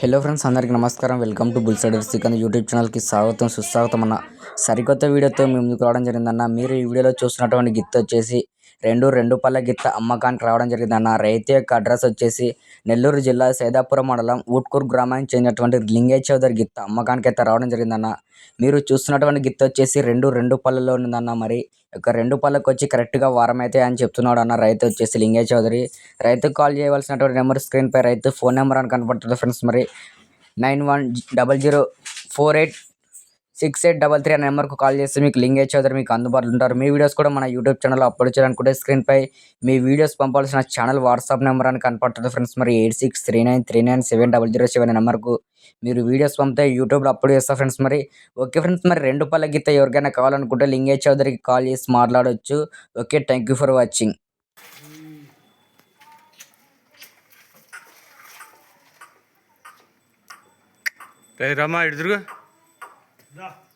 Hello friends అందరికీ నమస్కారం. Welcome to బుల్సైడర్ సికంద్ యూట్యూబ్ ఛానల్కి స్వాగతం సుస్వాగతం అన్న సరికొత్త వీడియోతో మేము ముందుకు రావడం జరిగిందన్న. మీరు ఈ వీడియోలో చూస్తున్నటువంటి గిత్త వచ్చేసి రెండు రెండు పళ్ళ గిత్త అమ్మకానికి రావడం జరిగిందన్న. రైతు యొక్క అడ్రస్ వచ్చేసి నెల్లూరు జిల్లా సైదాపురం మండలం ఊట్కూరు గ్రామానికి చెందినటువంటి లింగే చౌదరి గిత్త అమ్మకానికి అయితే రావడం జరిగిందన్న. మీరు చూస్తున్నటువంటి గిత్త వచ్చేసి రెండు రెండు పళ్ళలో ఉందన్న. మరి ఒక రెండు పళ్ళకి వచ్చి కరెక్ట్గా వారం అయితే అని చెప్తున్నాడు అన్న రైతు వచ్చేసి లింగే చౌదరి. రైతుకు కాల్ చేయవలసినటువంటి నెంబర్ స్క్రీన్పై రైతు ఫోన్ నెంబర్ అని కనపడుతుంది ఫ్రెండ్స్. మరి nine one double zero four eight six eight double three అనే నెంబర్కు కాల్ చేస్తే మీకు లింక్ చౌదరి మీకు అందుబాటులో ఉంటారు. మీ వీడియోస్ కూడా మన యూట్యూబ్ ఛానల్లో అప్లోడ్ చేయాలనుకుంటే స్క్రీన్పై మీ వీడియోస్ పంపాల్సిన ఛానల్ వాట్సాప్ నెంబర్ అని కనపడుతుంది ఫ్రెండ్స్. మరి eight six three nine three nine seven double zero seven నెంబర్కు మీరు వీడియోస్ పంపితే యూట్యూబ్లో అప్లోడ్ చేస్తా ఫ్రెండ్స్. మరి ఓకే ఫ్రెండ్స్ మరి రెండు పళ్ళ గీత ఎవరికైనా కావాలనుకుంటే లింగేష్ చౌదరికి కాల్ చేసి మాట్లాడవచ్చు okay thank you for watching రమ్మా Da.